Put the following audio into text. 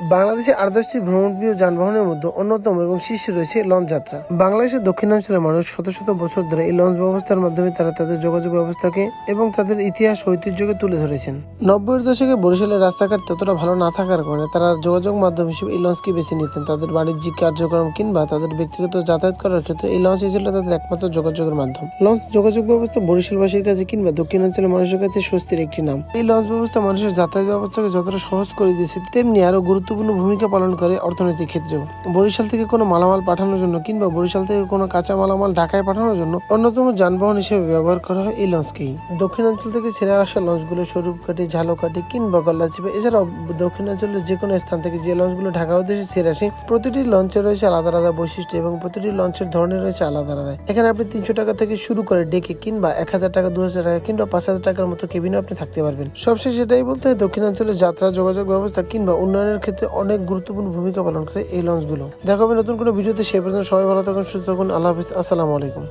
বাংলাদেশে আট দশটি ভ্রমণপ্রিয় যানবাহনের মধ্যে অন্যতম এবং শীর্ষে রয়েছে লঞ্চ যাত্রা। বাংলাদেশের দক্ষিণাঞ্চলের মানুষ শত শত বছর ধরে এই লঞ্চ ব্যবস্থার মাধ্যমে তারা তাদের যোগাযোগ ব্যবস্থাকে এবং তাদের ইতিহাস ঐতিহ্যকে তুলে ধরেছেন। নব্বইয়ের দশকে বরিশালের রাস্তাঘাট ততটা ভালো না থাকার কারণে তারা যোগাযোগ মাধ্যম হিসেবে এই লঞ্চকে বেছে নিতেন। তাদের বাণিজ্যিক কার্যক্রম কিংবা তাদের ব্যক্তিগত যাতায়াত করার ক্ষেত্রে এই লঞ্চ ছিল তাদের একমাত্র যোগাযোগের মাধ্যম। লঞ্চ যোগাযোগ ব্যবস্থা বরিশালবাসীর কাছে কিংবা দক্ষিণাঞ্চলের মানুষের কাছে স্বস্তির একটি নাম। এই লঞ্চ ব্যবস্থা মানুষের যাতায়াত ব্যবস্থাকে যতটা সহজ করে দিয়েছে, তেমনি আরও গুরুত্বপূর্ণ ভূমিকা পালন করে অর্থনৈতিক ক্ষেত্রেও। বরিশাল থেকে কোনো মালামাল পাঠানোর জন্য কিংবা বরিশাল থেকে কোনো কাঁচা মালামাল ঢাকায় পাঠানোর জন্য অন্যতম যানবাহন হিসেবে ব্যবহার করা হয় এই লঞ্চকেই দক্ষিণাঞ্চল থেকে ছেড়ে আসা লঞ্চগুলো স্বরূপকাঠি ঝালকাঠি কিংবা গল্লাচিপা। এছাড়াও দক্ষিণাঞ্চলের যে কোনো স্থান থেকে যে লঞ্চগুলো ঢাকা উদ্দেশ্যে ছেড়ে আসে, প্রতিটি লঞ্চে রয়েছে আলাদা আলাদা বৈশিষ্ট্য এবং প্রতিটি লঞ্চের ধরনের রয়েছে আলাদা আলাদা। এখানে আপনি তিনশো টাকা থেকে শুরু করে ডেকে কিংবা এক হাজার টাকা, দু হাজার টাকা কিংবা পাঁচ হাজার টাকার মতো কেবিনে আপনি থাকতে পারবেন। সবশেষে সেটাই বলতে হয়, দক্ষিণাঞ্চলের যাত্রা, যোগাযোগ ব্যবস্থা কিংবা উন্নয়নের ক্ষেত্রে অনেক গুরুত্বপূর্ণ ভূমিকা পালন করে এই লঞ্চগুলো দেখা হবে নতুন কোনো ভিডিওতে, সে পর্যন্ত সবাই ভালো থাকুন, সুস্থ থাকুন, আল্লাহ হাফিজ, আসসালামু আলাইকুম।